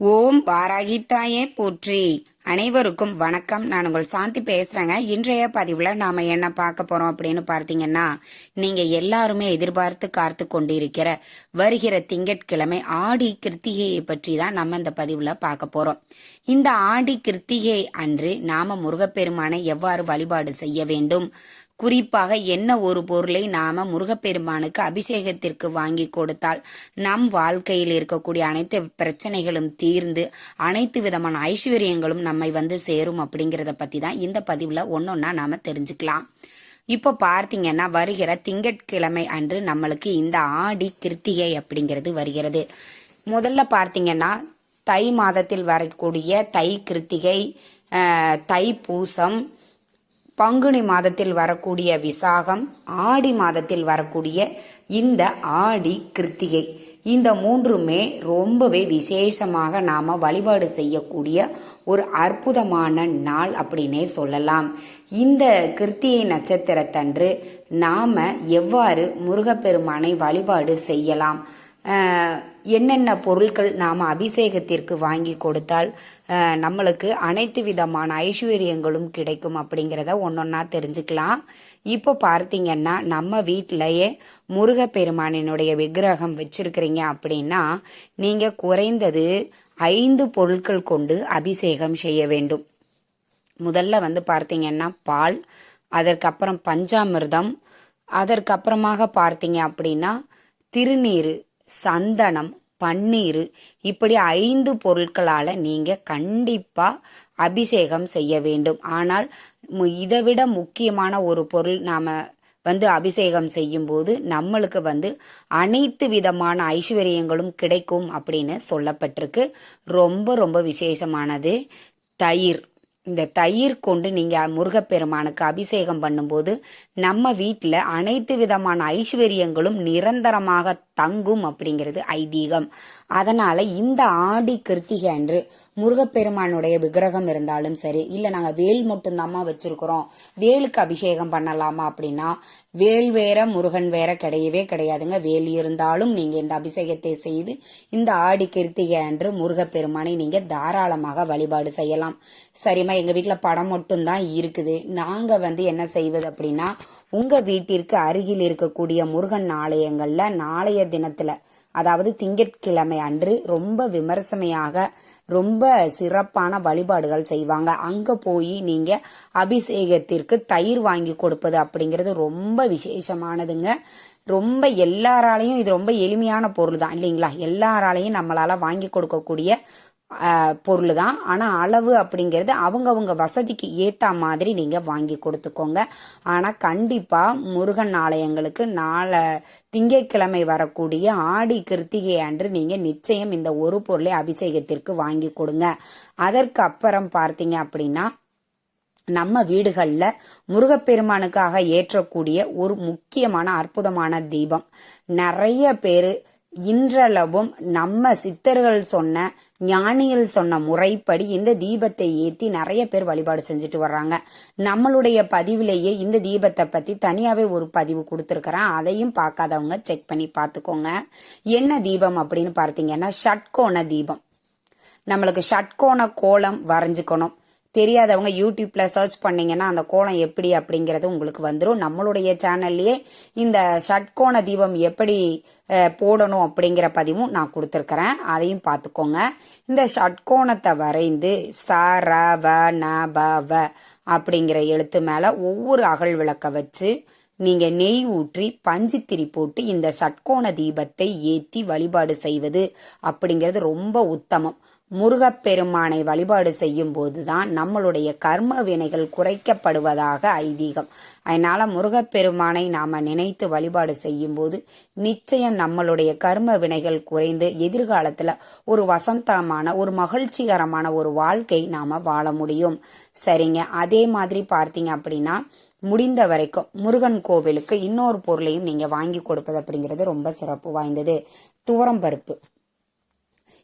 ஓம் வாராகித்தாயே போற்றி. அனைவருக்கும் வணக்கம். நான் உங்கள் சாந்தி பேசுறேங்க. இன்றைய பதிவுல நாம என்ன பார்க்க போறோம் அப்படின்னு பார்த்தீங்கன்னா நீங்க எல்லாருமே எதிர்பார்த்து காத்து கொண்டிருக்கிற வருகிற திங்கட்கிழமை ஆடி கிருத்திகையை பற்றி தான் நம்ம இந்த பதிவுல பார்க்க போறோம். இந்த ஆடி கிருத்திகை அன்று நாம முருகப்பெருமானை எவ்வாறு வழிபாடு செய்ய வேண்டும்? குறிப்பாக என்ன ஒரு பொருளை நாம முருகப்பெருமானுக்கு அபிஷேகத்திற்கு வாங்கி கொடுத்தால் நம் வாழ்க்கையில் இருக்கக்கூடிய அனைத்து பிரச்சனைகளும் தீர்ந்து அனைத்து விதமான ஐஸ்வர்யங்களும் நம்மை வந்து சேரும் அப்படிங்கிறத பத்தி தான் இந்த பதிவுல ஒன்னொன்னா நாம தெரிஞ்சுக்கலாம். இப்போ பார்த்தீங்கன்னா வருகிற திங்கட்கிழமை அன்று நம்மளுக்கு இந்த ஆடி கிருத்திகை அப்படிங்கிறது வருகிறது. முதல்ல பார்த்தீங்கன்னா தை மாதத்தில் வரக்கூடிய தை கிருத்திகை தை பூசம் பங்குனி மாதத்தில் வரக்கூடிய விசாகம் ஆடி மாதத்தில் வரக்கூடிய இந்த ஆடி கிருத்திகை. இந்த மூன்றுமே ரொம்பவே விசேஷமாக நாம் வழிபாடு செய்யக்கூடிய ஒரு அற்புதமான நாள் அப்படின்னே சொல்லலாம். இந்த கிருத்திகை நட்சத்திரத்தன்று நாம் எவ்வாறு முருகப்பெருமானை வழிபாடு செய்யலாம்? என்னென்ன பொருட்கள் நாம் அபிஷேகத்திற்கு வாங்கி கொடுத்தால் நம்மளுக்கு அனைத்து விதமான ஐஸ்வர்யங்களும் கிடைக்கும் அப்படிங்கிறத ஒன்றொன்னா தெரிஞ்சுக்கலாம். இப்போ பார்த்தீங்கன்னா நம்ம வீட்டிலையே முருகப்பெருமானினுடைய விக்கிரகம் வச்சிருக்கிறீங்க அப்படின்னா நீங்கள் குறைந்தது ஐந்து பொருட்கள் கொண்டு அபிஷேகம் செய்ய வேண்டும். முதல்ல வந்து பார்த்தீங்கன்னா பால் அதற்கப்புறம் பஞ்சாமிர்தம் அதற்கப்புறமாக பார்த்தீங்க அப்படின்னா திருநீர் சந்தனம் பன்னீர் இப்படி ஐந்து பொருட்களால் நீங்கள் கண்டிப்பாக அபிஷேகம் செய்ய வேண்டும். ஆனால் இதை விட முக்கியமான ஒரு பொருள் நாம் வந்து அபிஷேகம் செய்யும்போது நம்மளுக்கு வந்து அனைத்து விதமான ஐஸ்வர்யங்களும் கிடைக்கும் அப்படின்னு சொல்லப்பட்டிருக்கு. ரொம்ப ரொம்ப விசேஷமானது தயிர். இந்த தயிர் கொண்டு நீங்கள் முருகப்பெருமானுக்கு அபிஷேகம் பண்ணும்போது நம்ம வீட்டில் அனைத்து விதமான ஐஸ்வர்யங்களும் நிரந்தரமாக தங்கும் அப்படிங்கிறது ஐதீகம். அதனால இந்த ஆடி கிருத்திகை அன்று முருகப்பெருமானுடைய விக்கிரகம் இருந்தாலும் சரி இல்லை நாங்கள் வேல் மட்டும்தாம்மா வச்சிருக்கிறோம். வேலுக்கு அபிஷேகம் பண்ணலாமா அப்படின்னா வேல் வேற முருகன் வேற கிடையவே கிடையாதுங்க. வேல் இருந்தாலும் நீங்கள் இந்த அபிஷேகத்தை செய்து இந்த ஆடி கிருத்திகை அன்று முருகப்பெருமானை நீங்கள் தாராளமாக வழிபாடு செய்யலாம். சரிம்மா எங்கள் வீட்டில் படம் மட்டும்தான் இருக்குது. நாங்கள் வந்து என்ன செய்வது அப்படின்னா உங்கள் வீட்டிற்கு அருகில் இருக்கக்கூடிய முருகன் ஆலயங்களில் நாளைய தினத்துல. அதாவது திங்கட்கிழமை அன்று ரொம்ப விமர்சனையாக ரொம்ப சிறப்பான வழிபாடுகள் செய்வாங்க. அங்க போய் நீங்க அபிஷேகத்திற்கு தயிர் வாங்கி கொடுப்பது அப்படிங்கிறது ரொம்ப விசேஷமானதுங்க. ரொம்ப எல்லாராலையும் இது ரொம்ப எளிமையான பொருள் தான் இல்லைங்களா? எல்லாராலையும் நம்மளால வாங்கி கொடுக்கக்கூடிய பொருள் தான். ஆனால் அளவு அப்படிங்கிறது அவங்கவுங்க வசதிக்கு ஏற்ற மாதிரி நீங்கள் வாங்கி கொடுத்துக்கோங்க. ஆனால் கண்டிப்பாக முருகன் ஆலயங்களுக்கு நாளை திங்கட்கிழமை வரக்கூடிய ஆடி கிருத்திகை அன்று நீங்கள் நிச்சயம் இந்த ஒரு பொருளை அபிஷேகத்திற்கு வாங்கி கொடுங்க. அதற்கு அப்புறம் பார்த்தீங்க அப்படின்னா நம்ம வீடுகளில் முருகப்பெருமானுக்காக ஏற்றக்கூடிய ஒரு முக்கியமான அற்புதமான தீபம். நிறைய பேர் இன்றளவும் நம்ம சித்தர்கள் சொன்ன ஞானிகள் சொன்ன முறைப்படி இந்த தீபத்தை ஏத்தி நிறைய பேர் வழிபாடு செஞ்சுட்டு வர்றாங்க. நம்மளுடைய பதிவிலேயே இந்த தீபத்தை பத்தி தனியாவே ஒரு பதிவு கொடுத்துருக்கிறேன். அதையும் பார்க்காதவங்க செக் பண்ணி பார்த்துக்கோங்க. என்ன தீபம் அப்படின்னு பார்த்தீங்கன்னா ஷட்கோண தீபம். நம்மளுக்கு ஷட்கோண கோலம் வரைஞ்சுக்கணும். தெரியாதவங்க யூடியூப்ல சர்ச் பண்ணீங்கன்னா அந்த கோலம் எப்படி அப்படிங்கறது உங்களுக்கு வந்துடும் நம்மளுடைய சேனல்லையே இந்த ஷட்கோண தீபம் எப்படி போடணும் அப்படிங்கிற பதிவும் நான் கொடுத்துருக்கிறேன். அதையும் பார்த்துக்கோங்க. இந்த ஷட்கோணத்தை வரைந்து ச ர வ ந ப வ அப்படிங்கிற எழுத்து மேல ஒவ்வொரு அகல் விளக்க வச்சு நீங்க நெய் ஊற்றி பஞ்சுத்திரி போட்டு இந்த சட்கோண தீபத்தை ஏத்தி வழிபாடு செய்வது அப்படிங்கிறது ரொம்ப உத்தமம். முருகப்பெருமானை வழிபாடு செய்யும் போதுதான் நம்மளுடைய கர்ம வினைகள் குறைக்கப்படுவதாக ஐதீகம். அதனால முருகப்பெருமானை நாம நினைத்து வழிபாடு செய்யும் போது நிச்சயம் நம்மளுடைய கர்ம வினைகள் குறைந்து எதிர்காலத்துல ஒரு வசந்தமான ஒரு மகிழ்ச்சிகரமான ஒரு வாழ்க்கை நாம வாழ முடியும். சரிங்க. அதே மாதிரி பார்த்தீங்க அப்படின்னா முடிந்த வரைக்கும் முருகன் கோவிலுக்கு இன்னொரு பொருளையும் நீங்க வாங்கி கொடுப்பது அப்படிங்கிறது ரொம்ப சிறப்பு வாய்ந்தது. துவரம் பருப்பு.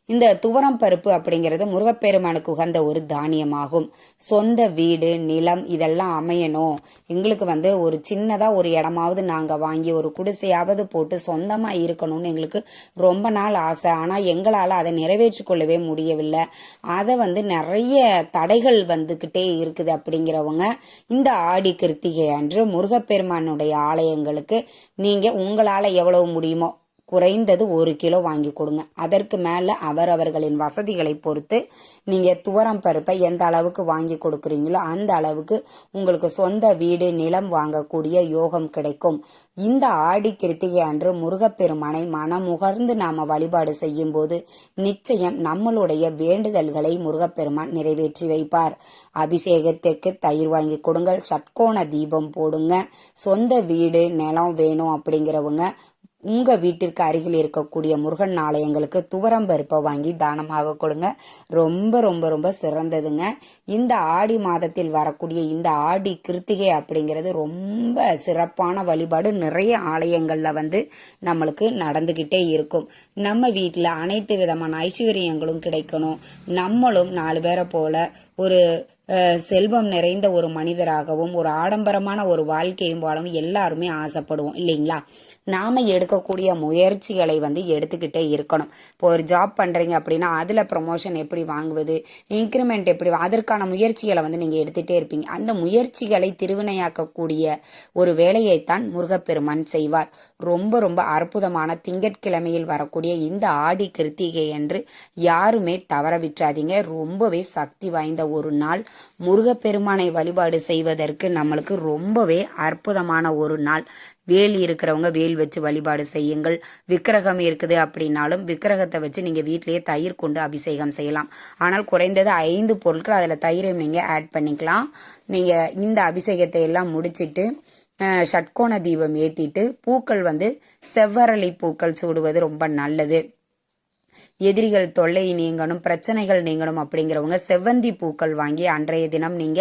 இந்த துவரம் பருப்பு அப்படிங்கிறது முருகப்பெருமானுக்கு உகந்த ஒரு தானியமாகும். சொந்த வீடு நிலம் இதெல்லாம் அமையணும். எங்களுக்கு வந்து ஒரு சின்னதா ஒரு இடமாவது நாங்க வாங்கி ஒரு குடிசையாவது போட்டு சொந்தமா இருக்கணும்னு எங்களுக்கு ரொம்ப நாள் ஆசை. ஆனா எங்களால அதை நிறைவேற்றிக்கொள்ளவே முடியவில்லை. அதை வந்து நிறைய தடைகள் வந்துகிட்டே இருக்குது அப்படிங்கிறவங்க இந்த ஆடி கிருத்திகை அன்று முருகப்பெருமானுடைய ஆலயங்களுக்கு நீங்க உங்களால எவ்வளவு முடியுமோ குறைந்தது ஒரு கிலோ வாங்கி கொடுங்க. அதற்கு மேலே அவரவர்களின் வசதிகளை பொறுத்து நீங்கள் துவரம் பருப்பை எந்த அளவுக்கு வாங்கி கொடுக்குறீங்களோ அந்த அளவுக்கு உங்களுக்கு சொந்த வீடு நிலம் வாங்கக்கூடிய யோகம் கிடைக்கும். இந்த ஆடி கிருத்திகை அன்று முருகப்பெருமானை மனமுகர்ந்து நாம் வழிபாடு செய்யும் போது நிச்சயம் நம்மளுடைய வேண்டுதல்களை முருகப்பெருமான் நிறைவேற்றி வைப்பார். அபிஷேகத்திற்கு தயிர் வாங்கி கொடுங்கள். சட்கோண தீபம் போடுங்க. சொந்த வீடு நிலம் வேணும் அப்படிங்கிறவங்க உங்க வீட்டிற்கு அருகில் இருக்கக்கூடிய முருகன் ஆலயங்களுக்கு துவரம் பருப்பை வாங்கி தானமாக கொடுங்க. ரொம்ப ரொம்ப ரொம்ப சிறந்ததுங்க. இந்த ஆடி மாதத்தில் வரக்கூடிய இந்த ஆடி கிருத்திகை அப்படிங்கிறது ரொம்ப சிறப்பான வழிபாடு நிறைய ஆலயங்களில் வந்து நம்மளுக்கு நடந்துக்கிட்டே இருக்கும். நம்ம வீட்டில் அனைத்து விதமான ஐஸ்வர்யங்களும் கிடைக்கணும். நம்மளும் நாலு பேரை போல ஒரு செல்வம் நிறைந்த ஒரு மனிதராகவும் ஒரு ஆடம்பரமான ஒரு வாழ்க்கையும் வாழவும் எல்லாருமே ஆசைப்படுவோம் இல்லைங்களா? நாம எடுக்கக்கூடிய முயற்சிகளை வந்து எடுத்துக்கிட்டே இருக்கணும். இப்போ ஒரு ஜாப் பண்றீங்க அப்படின்னா அதுல ப்ரொமோஷன் எப்படி வாங்குவது இன்க்ரிமெண்ட் எப்படி அதற்கான முயற்சிகளை வந்து நீங்க எடுத்துட்டே இருப்பீங்க. அந்த முயற்சிகளை திருவினையாக்கக்கூடிய ஒரு வேலையைத்தான் முருகப்பெருமான் செய்வார். ரொம்ப ரொம்ப அற்புதமான திங்கட்கிழமையில் வரக்கூடிய இந்த ஆடி கிருத்திகை என்று யாருமே தவற விட்டுறாதீங்க. ரொம்பவே சக்தி வாய்ந்த ஒரு நாள். முருகப்பெருமானை வழிபாடு செய்வதற்கு நம்மளுக்கு ரொம்பவே அற்புதமான ஒரு நாள். வேல் இருக்கிறவங்க வேல் வச்சு வழிபாடு செய்யுங்கள். விக்கிரகம் இருக்குது அப்படின்னாலும் விக்கிரகத்தை வச்சு நீங்கள் வீட்டிலேயே தயிர் கொண்டு அபிஷேகம் செய்யலாம். ஆனால் குறைந்தது ஐந்து பொருட்கள் அதில் தயிரையும் நீங்கள் ஆட் பண்ணிக்கலாம். நீங்கள் இந்த அபிஷேகத்தை எல்லாம் முடிச்சிட்டு ஷட்கோண தீபம் ஏற்றிட்டு பூக்கள் வந்து செவ்வரளி பூக்கள் சூடுவது ரொம்ப நல்லது. எதிரிகள் தொல்லை நீங்கணும் பிரச்சனைகள் நீங்கணும் அப்படிங்கிறவங்க செவ்வந்தி பூக்கள் வாங்கி அன்றைய தினம் நீங்க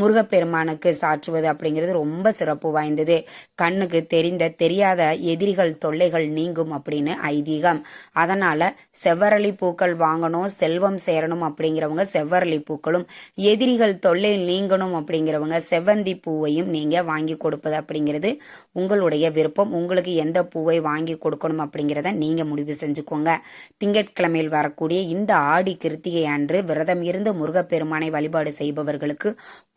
முருகப்பெருமானுக்கு சாற்றுவது அப்படிங்கிறது ரொம்ப சிறப்பு வாய்ந்தது. கண்ணுக்கு தெரிந்த தெரியாத எதிரிகள் தொல்லைகள் நீங்கும் அப்படின்னு ஐதீகம். அதனால செவ்வரளி பூக்கள் வாங்கணும் செல்வம் சேரணும் அப்படிங்கிறவங்க செவ்வரளி பூக்களும் எதிரிகள் தொல்லை நீங்கணும் அப்படிங்கிறவங்க செவ்வந்தி பூவையும் நீங்க வாங்கி கொடுப்பது அப்படிங்கிறது உங்களுடைய விருப்பம். உங்களுக்கு எந்த பூவை வாங்கி கொடுக்கணும் அப்படிங்கிறத நீங்க முடிவு செஞ்சுக்கோங்க. திங்க திங்கட்கிழமையில் வரக்கூடிய இந்த ஆடி கிருத்திகை அன்று விரதம் இருந்து முருகப்பெருமானை வழிபாடு செய்பவர்களுக்கு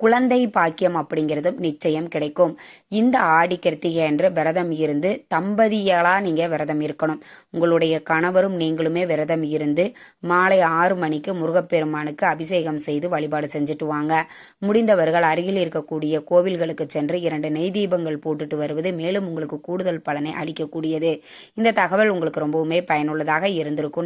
குழந்தை பாக்கியம் அப்படிங்கிறதும் நிச்சயம் கிடைக்கும். இந்த ஆடி கிருத்திகை அன்று விரதம் இருந்து தம்பதிகளா நீங்க விரதம் இருக்கணும். உங்களுடைய கணவரும் நீங்களுமே விரதம் இருந்து மாலை ஆறு மணிக்கு முருகப்பெருமானுக்கு அபிஷேகம் செய்து வழிபாடு செஞ்சுட்டு வாங்க. முடிந்தவர்கள் அருகில் இருக்கக்கூடிய கோவில்களுக்கு சென்று இரண்டு நெய் தீபங்கள் போட்டுட்டு வருவது மேலும் உங்களுக்கு கூடுதல் பலனை அளிக்கக்கூடியது. இந்த தகவல் உங்களுக்கு ரொம்பவுமே பயனுள்ளதாக இருந்திருக்கும்.